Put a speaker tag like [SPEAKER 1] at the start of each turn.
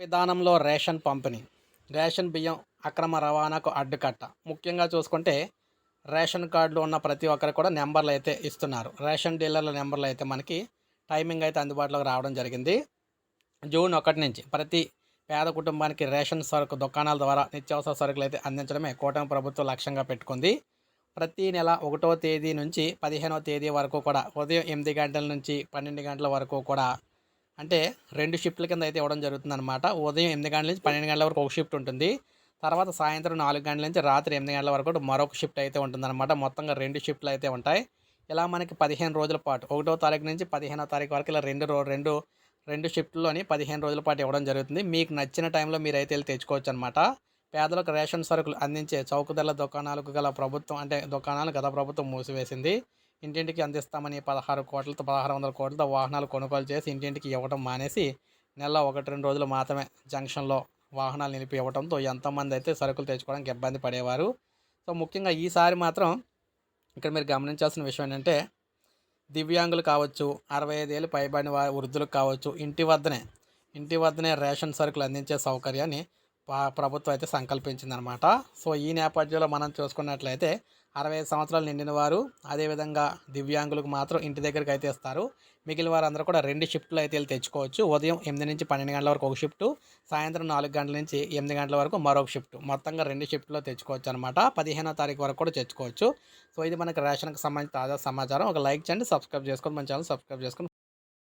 [SPEAKER 1] విధానంలో రేషన్ పంపిణీ. రేషన్ బియ్యం అక్రమ రవాణాకు అడ్డుకట్ట. ముఖ్యంగా చూసుకుంటే రేషన్ కార్డులు ఉన్న ప్రతి ఒక్కరికి కూడా నెంబర్లు అయితే ఇస్తున్నారు. రేషన్ డీలర్ల నెంబర్లు అయితే మనకి టైమింగ్ అయితే అందుబాటులోకి రావడం జరిగింది. జూన్ ఒకటి నుంచి ప్రతి పేద కుటుంబానికి రేషన్ సరుకు దుకాణాల ద్వారా నిత్యావసర సరుకులు అయితే అందించడమే కూటమి ప్రభుత్వం లక్ష్యంగా పెట్టుకుంది. ప్రతి నెల ఒకటో తేదీ నుంచి పదిహేనవ తేదీ వరకు కూడా ఉదయం ఎనిమిది గంటల నుంచి పన్నెండు గంటల వరకు కూడా అంటే రెండు షిఫ్ట్ల కింద అయితే ఇవ్వడం జరుగుతుందన్నమాట. ఉదయం ఎనిమిది గంటల నుంచి పన్నెండు గంటల వరకు ఒక షిఫ్ట్ ఉంటుంది. తర్వాత సాయంత్రం నాలుగు గంటల నుంచి రాత్రి ఎనిమిది గంటల వరకు మరొక షిఫ్ట్ అయితే ఉంటుందన్నమాట. మొత్తంగా రెండు షిఫ్ట్లు అయితే ఉంటాయి. ఇలా మనకి పదిహేను రోజుల పాటు ఒకటో తారీఖు నుంచి పదిహేనో తారీఖు వరకు ఇలా రెండు రో రెండు రెండు షిఫ్ట్లోని పదిహేను రోజుల పాటు ఇవ్వడం జరుగుతుంది. మీకు నచ్చిన టైంలో మీరు అయితే వెళ్ళి తెచ్చుకోవచ్చు అనమాట పేదలకు రేషన్ సరుకులు అందించే చౌకధరల దుకాణాలకు గల ప్రభుత్వం అంటే దుకాణాలు గత ప్రభుత్వం మూసివేసింది. ఇంటింటికి అందిస్తామని పదహారు కోట్లతో పదహారు వందల కోట్లతో వాహనాలు కొనుగోలు చేసి ఇంటింటికి ఇవ్వడం మానేసి నెల ఒకటి రెండు రోజులు మాత్రమే జంక్షన్లో వాహనాలు నిలిపి ఇవ్వడంతో ఎంతోమంది అయితే సరుకులు తెచ్చుకోవడానికి ఇబ్బంది పడేవారు. సో ముఖ్యంగా ఈసారి మాత్రం ఇక్కడ మీరు గమనించాల్సిన విషయం ఏంటంటే దివ్యాంగులు కావచ్చు అరవై ఐదేళ్ళు పైబడిన వారి వృద్ధులకు కావచ్చు ఇంటి వద్దనే ఇంటి వద్దనే రేషన్ సరుకులు అందించే సౌకర్యాన్ని పా- ప్రభుత్వం అయితే సంకల్పించిందనమాట. సో ఈ నేపథ్యంలో మనం చూసుకున్నట్లయితే అరవై ఐదు సంవత్సరాలు నిండిన వారు అదేవిధంగా దివ్యాంగులకు మాత్రం ఇంటి దగ్గరికి అయితే ఇస్తారు. మిగిలిన వారందరూ కూడా రెండు షిఫ్ట్లు అయితే వెళ్ళి తెచ్చుకోవచ్చు. ఉదయం ఎనిమిది నుంచి పన్నెండు గంటల వరకు ఒక షిఫ్ట్ సాయంత్రం నాలుగు గంటల నుంచి ఎనిమిది గంటల వరకు మరొక షిఫ్ట్. మొత్తంగా రెండు షిఫ్ట్లో తెచ్చుకోవచ్చు అనమాట పదిహేనో తారీఖు వరకు కూడా తెచ్చుకోవచ్చు. సో ఇది మనకి రేషన్కి సంబంధించి తాజా సమాచారం. ఒక లైక్ చేయండి సబ్స్క్రైబ్ చేసుకొని మన ఛానల్ సబ్స్క్రైబ్ చేసుకొని